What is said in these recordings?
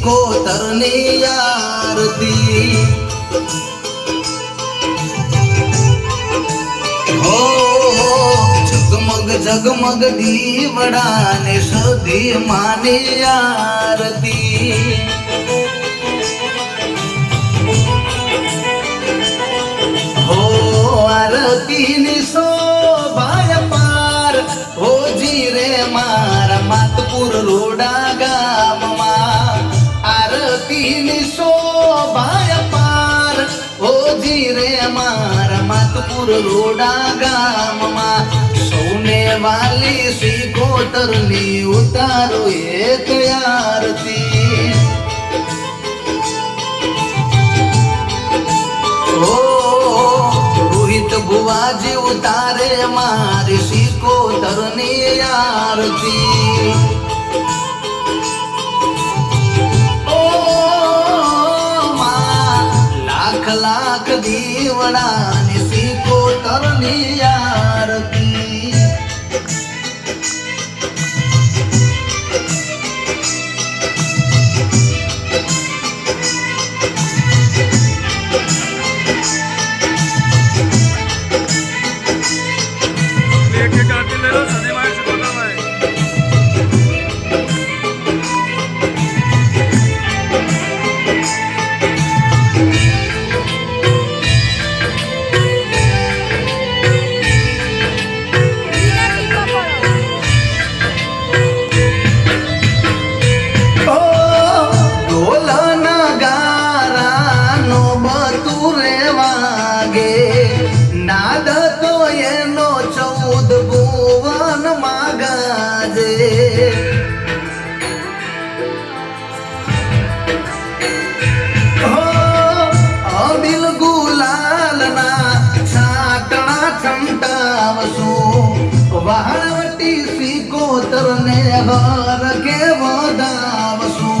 સિકોતરની આરતી હો જગમગ જગમગ દીવડાને સધી માની આરતી હો આરતીની માતપુર રોડા ગામમાં સૌને વાલી શ્રી કોતરની ઉતારો એક આરતી. રોહિત ભુવાજી ઉતારે મારી સી કોતરની આરતી. લાખ લાખ દીવડાની Alamia સિકોતરને હર કે વધાવશું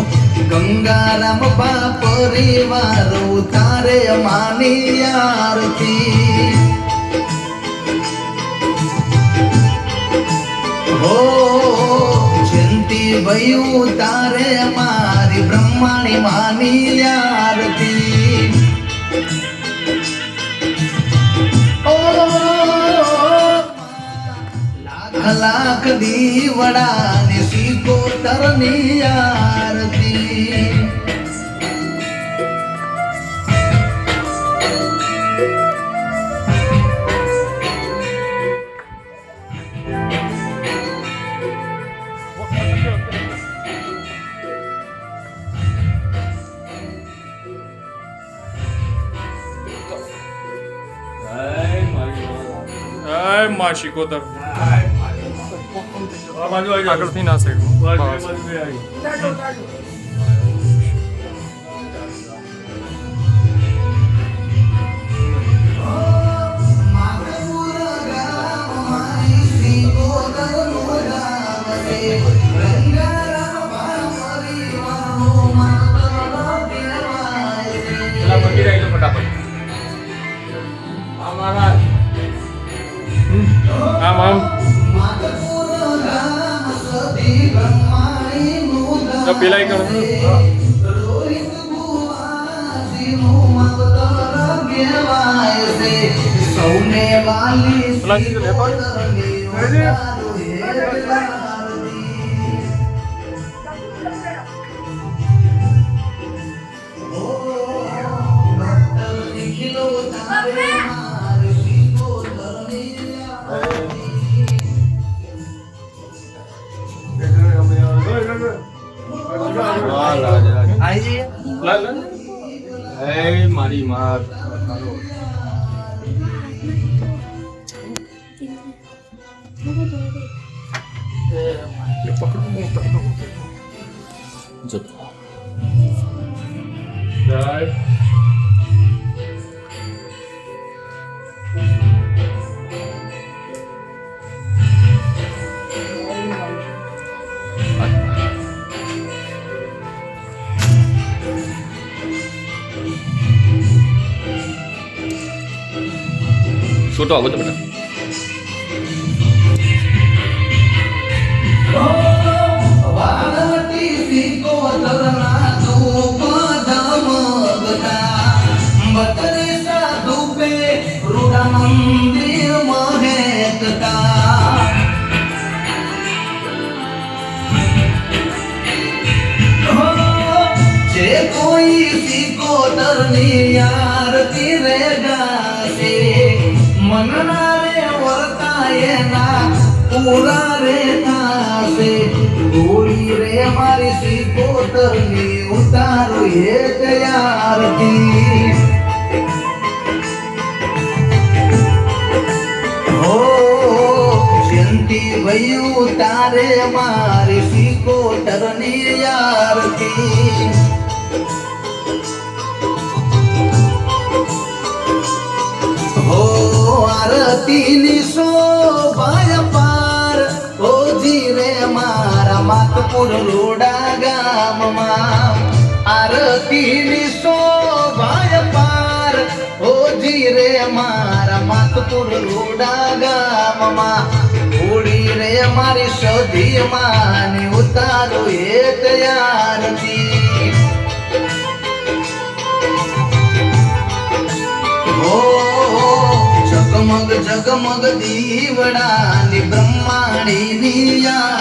ગંગારામ બા પરિવાર તારે માની આરતી. હો ચિંતી ભયું તારે મારી બ્રહ્માણી માની આરતી. લાખ લાખ દીવડાની સીકો તરની આરતી આયમાં શીખોતર આ બાજુ આવી આગળથી ના સાઈડ બાજુ તો પેલા કરો. સૌને વાલી rất khó đấy Sudah, betul-betul. કોઈ સીકો તરની આરતી રે ગાશે મનના રે વર્તાય ના પૂરા રે થાશે ગોળી રે મારી સિકોતરની ઉતારો એક જયંતી ભયું તારે મારી સિકોતરની આરતી ની આરતીની મારા માતપુર રોડા ગામમાં આરતીની શોભાય પાર. ઓજી રે મારા માતપુર રોડા ગામમાં હોળી રે મારી સધી માની ઉતારો એક આરતી જગમગ જગમગ દીવડાની બ્રહ્માણીની આરતી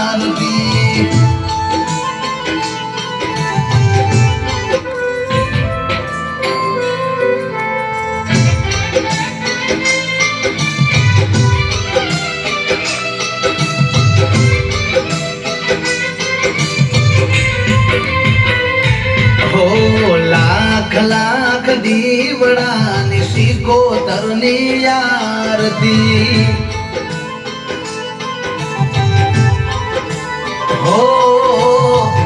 આરતી હો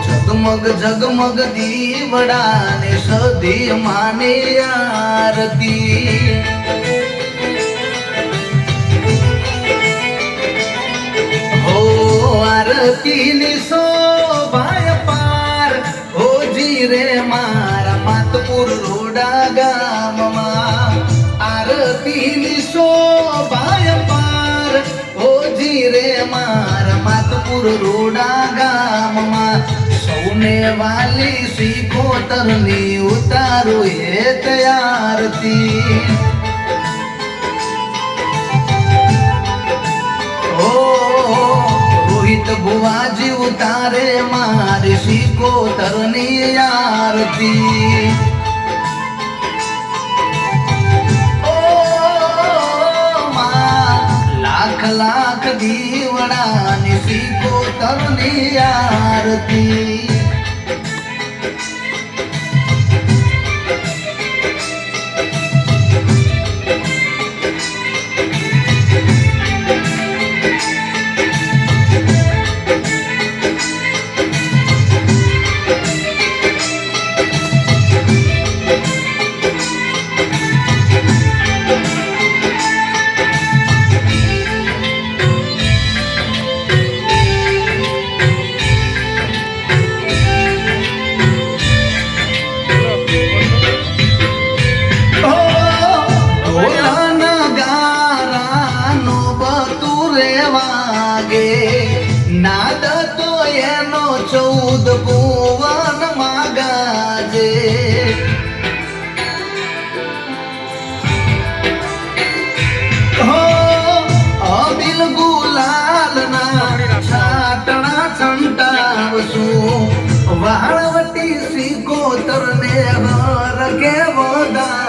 જગમગ જગમગ દીવડાને સધી માને આરતી. હો આરતીની શોભાય મારા માતપુર રોડા ગામમાં. સૌને વાલી શીખોતરની ઉતારો આરતી ઓ, રોહિત ભુવાજી ઉતારે મારી સિકોતરની આરતી. ઓ માં લાખ લાખ દીવડાની સિકોતરની આરતી.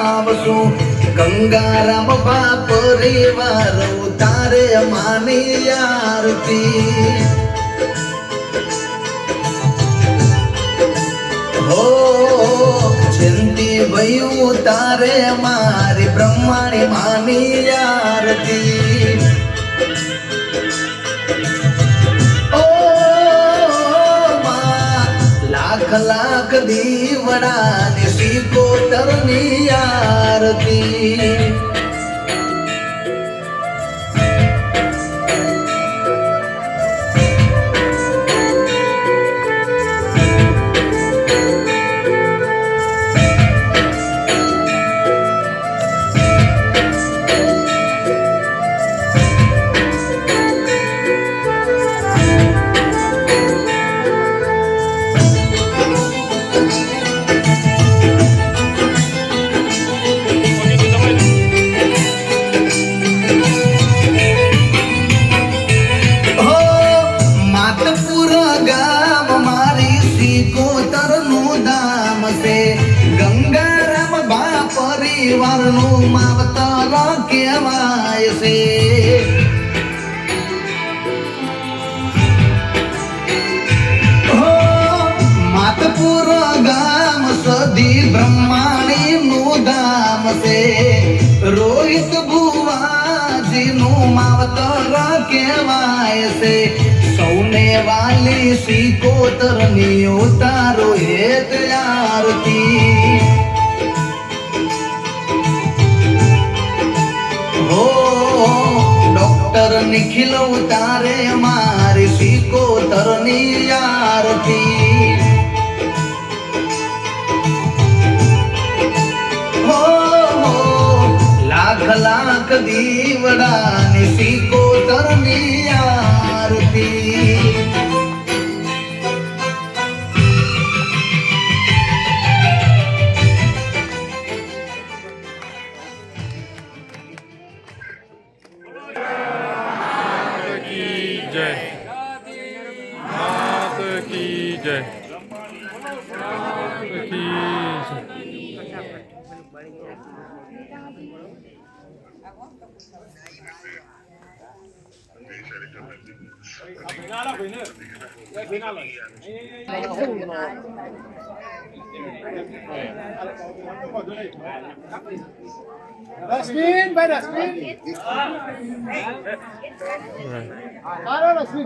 વધાવશું ગંગારામ બાપ પરિવાર તારે માની આરતી. હો ચિંતી ભયું, તારે મારી બ્રહ્માણી માની આરતી. લાખ લાખ દીવડાની સિકોતરની આરતી. ઓકે તો બ્રહ્માણી નું ધામ છે રોહિત ભુવાજી નું માવતર કહેવાય છે સૌને વાલી સિકોતરની ઉતારો હેત આરતી. હો, ડોક્ટર નિખિલ ઉતારે મારી સિકોતરની આરતી. લાખ લાખ દીવડાની સિકોતરની Rasmin, by Rasmin. Ah, no, Rasmin.